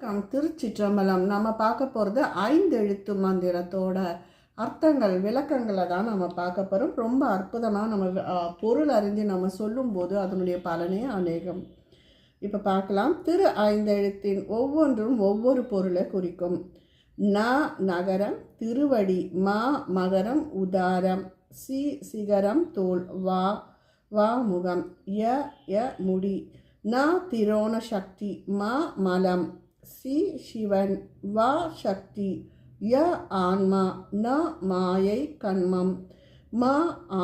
வணக்கம் திருச்சிற்றம்பலம் நம்ம பார்க்க போகிறது ஐந்து எழுத்து மந்திரத்தோட அர்த்தங்கள் விளக்கங்களை தான் நம்ம பார்க்க போகிறோம் ரொம்ப அற்புதமாக நம்ம பொருள் அறிஞ்சு நம்ம சொல்லும்போது அதனுடைய பலனே அநேகம். இப்போ பார்க்கலாம். திரு ஐந்தெழுத்தின் ஒவ்வொன்றும் ஒவ்வொரு பொருளை குறிக்கும். ந நகரம் திருவடி மா மகரம் உதாரம் சி சிகரம் தோல் வா வா முகம் ய ய முடி. ந திரோண சக்தி மா மலம். சி சிவன் வா சக்தி ய ஆன்மா ந மாயை கண்மம் ம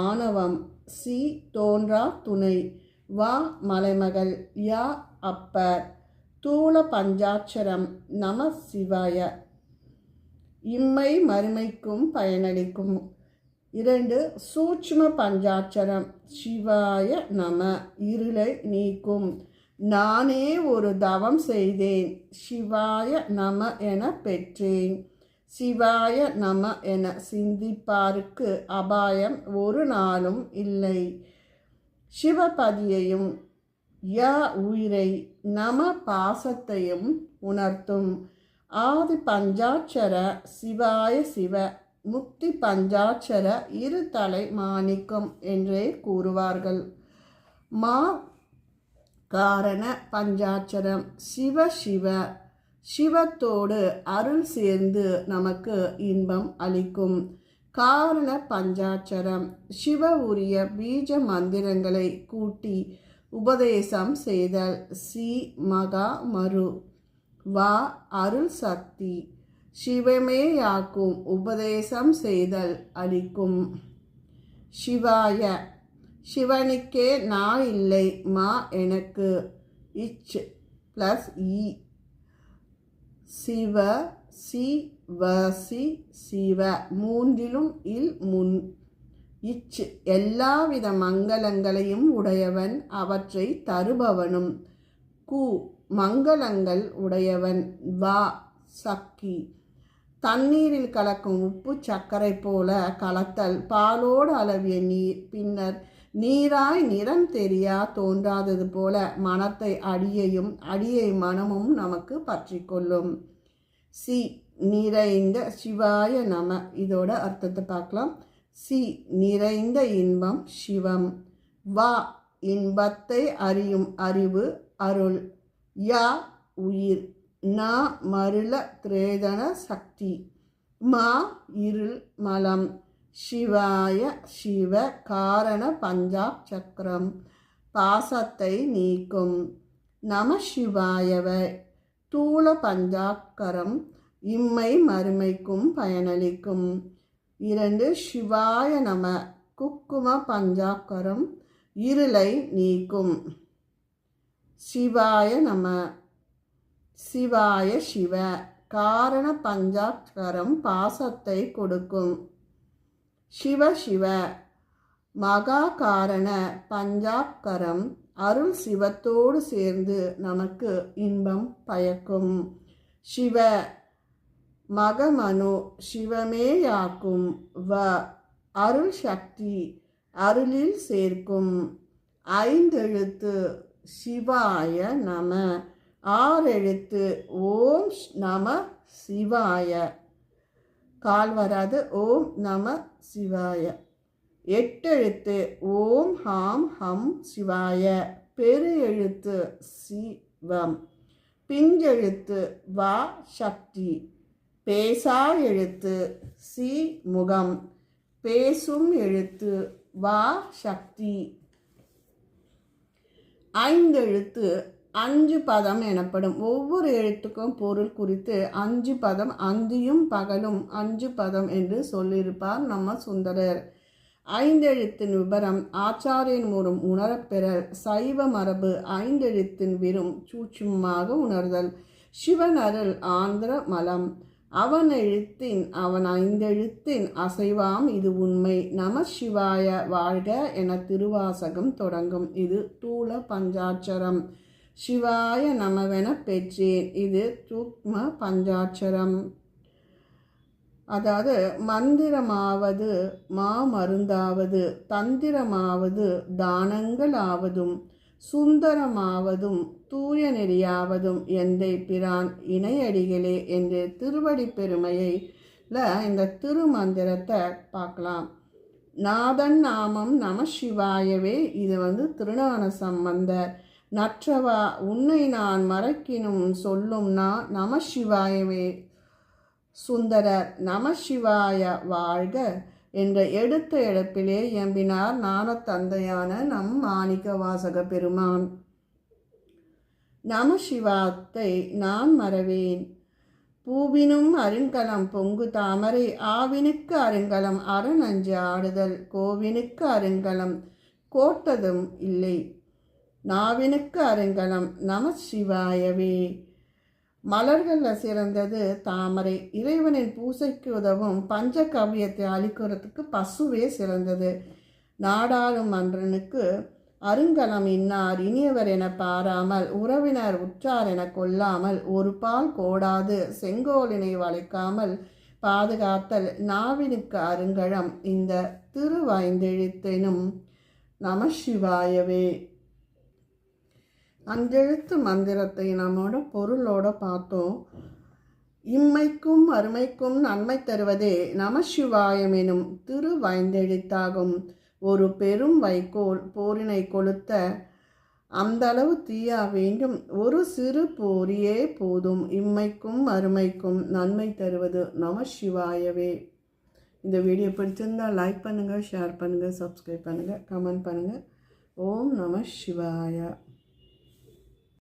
ஆணவம் சி தோன்றா துணை। வா மலைமகள் யா அப்பர்। தூள பஞ்சாட்சரம் நம சிவாய। இம்மை மறுமைக்கும் பயனளிக்கும்। இரண்டு சூட்சும பஞ்சாட்சரம் சிவாய நம இருளை நீக்கும்। நானே ஒரு தவம் செய்தேன். சிவாய நம என பெற்றேன். சிவாய நம என சிந்திப்பாருக்கு அபாயம் ஒரு நாளும் இல்லை. சிவபதியையும் ய உயிரை நம பாசத்தையும் உணர்த்தும். ஆதி பஞ்சாட்சர சிவாய சிவ முக்தி பஞ்சாட்சர இரு தலை மாணிக்கம் என்றே கூறுவார்கள். மா காரண பஞ்சாட்சரம். சிவ சிவ. சிவத்தோடு அருள் சேர்ந்து நமக்கு இன்பம் அளிக்கும். காரண பஞ்சாட்சரம். சிவ உரிய பீஜ மந்திரங்களை கூட்டி உபதேசம் செய்தல். சி மகா மரு. வா அருள் சக்தி. சிவமேயாக்கும் உபதேசம் செய்தல் அளிக்கும். சிவாய சிவனுக்கே நான் இல்லை மா எனக்கு இச் ப்ளஸ் இ. சிவ சி வ சி சிவ மூன்றிலும் இல் முன். இச் எல்லாவித மங்களங்களையும் உடையவன் அவற்றை தருபவனும். கு மங்களங்கள் உடையவன் வா சக்கி. தண்ணீரில் கலக்கும் உப்பு சர்க்கரை போல கலத்தல் பாலோடு அளவிய நீர் பின்னர் நீராய் நிறம் தெரியா தோன்றாதது போல மனத்தை அடியையும் அடியை மனமும் நமக்கு பற்றி கொள்ளும். சி நிறைந்த சிவாய நம. இதோட அர்த்தத்தை பார்க்கலாம். சி நிறைந்த இன்பம் சிவம். வா இன்பத்தை அறியும் அறிவு அருள். யா உயிர். ந மருள திரேதன சக்தி. மா இருள் மலம். சிவாய சிவ காரண பஞ்சாப் சக்கரம் பாசத்தை நீக்கும். நம சிவாயவ. தூள பஞ்சாக்கரம் இம்மை மறுமைக்கும் பயனளிக்கும். இரண்டு சிவாய நம. குக்கும பஞ்சாக்கரம் இருளை நீக்கும். சிவாய நம. சிவாய சிவ. காரண பஞ்சாக்கரம் பாசத்தை கொடுக்கும். சிவ சிவ மகா காரண பஞ்சாக்கரம் அருள் சிவத்தோடு சேர்ந்து நமக்கு இன்பம் பயக்கும். சிவ மகமனு சிவமேயாக்கும். வ அருள் சக்தி அருளில் சேர்க்கும். ஐந்தெழுத்து சிவாய நம. ஆறெழுத்து ஓம் நம சிவாய. கால் வராது. ஓம் நம சிவாய. எட்டு எழுத்து. ஓம் ஹாம் ஹம் சிவாய. பெரு எழுத்து சிவம். பிஞ்செழுத்து வா சக்தி. பேசா எழுத்து சி முகம். பேசும் எழுத்து வா சக்தி. ஐந்தெழுத்து அஞ்சு பதம் எனப்படும் ஒவ்வொரு எழுத்துக்கும் பொருள் குறித்து அஞ்சு பதம் அந்தியும் பகலும் அஞ்சு பதம் என்று சொல்லியிருப்பார் நம்ம சுந்தரர். ஐந்தெழுத்தின் விபரம் ஆச்சாரியன் மூலம் உணரப்பெறல் சைவ மரபு ஐந்தெழுத்தின் விரும் சூட்சுமாக உணர்தல். சிவன் அருள் ஆந்திர மலம். அவன் எழுத்தின் அவன் ஐந்தெழுத்தின் அசைவாம் இது உண்மை. நம சிவாய வாழ்க என திருவாசகம் தொடங்கும். இது தூள பஞ்சாட்சரம். சிவாய நமவென பெற்றேன். இது சூக்ம பஞ்சாட்சரம். அதாவது மந்திரமாவது மா மருந்தாவது தந்திரமாவது தானங்களாவதும் சுந்தரமாவதும் தூய நெறியாவதும் எந்தை பிரான் இணையடிகளே என்று திருவடி பெருமையை இந்த திருமந்திரத்தை பார்க்கலாம். நாதன் நாமம் நம சிவாயவே. இது வந்து திருநான சம்பந்தர். நற்றவா உன்னை நான் மறக்கினும் சொல்லும் நான் நம சிவாயவே. சுந்தரர் நம சிவாய வாழ்க என்ற எடுத்த எடுப்பிலே எம்பினார் ஞான தந்தையான நம் மாணிக்க வாசக பெருமான். நம சிவாத்தை நான் மறவேன். பூவினும் அருங்கலம் பொங்கு தாமரை ஆவினுக்கு அருங்கலம் அரணஞ்சு ஆடுதல் கோவினுக்கு அருங்கலம் கோட்டதும் இல்லை. நாவினுக்கு அருங்கலம் நம சிவாயவே மலர்களில் சிறந்தது தாமரை. இறைவனின் பூசைக்கு உதவும் பஞ்ச கவியத்தை அளிக்கிறதுக்கு பசுவே சிறந்தது. நாடாளும் மன்றனுக்கு அருங்கலம் இன்னார். இனியவர் என பாராமல் உறவினர் உற்றார் என கொல்லாமல் ஒரு பால் கோடாது செங்கோலினை வளைக்காமல் பாதுகாத்தல் நாவினுக்கு அருங்கழம் இந்த திருவைந்தெழுத்தெனும் நம சிவாயவே அஞ்செழுத்து மந்திரத்தை நம்மோட பொருளோட பார்த்தோம். இம்மைக்கும் அருமைக்கும் நன்மை தருவதே நமசிவாயம் எனும் திரு வைந்தெழுத்தாகும். ஒரு பெரும் வைக்கோல் போரினை கொளுத்த அந்த அளவு தீயா வேண்டும். ஒரு சிறு போரியே போதும். இம்மைக்கும் அருமைக்கும் நன்மை தருவது நம சிவாயவே. இந்த வீடியோ பிடிச்சிருந்தால் லைக் பண்ணுங்கள் ஷேர் பண்ணுங்கள் சப்ஸ்கிரைப் பண்ணுங்கள் கமெண்ட் பண்ணுங்கள் ஓம் நம சிவாயா.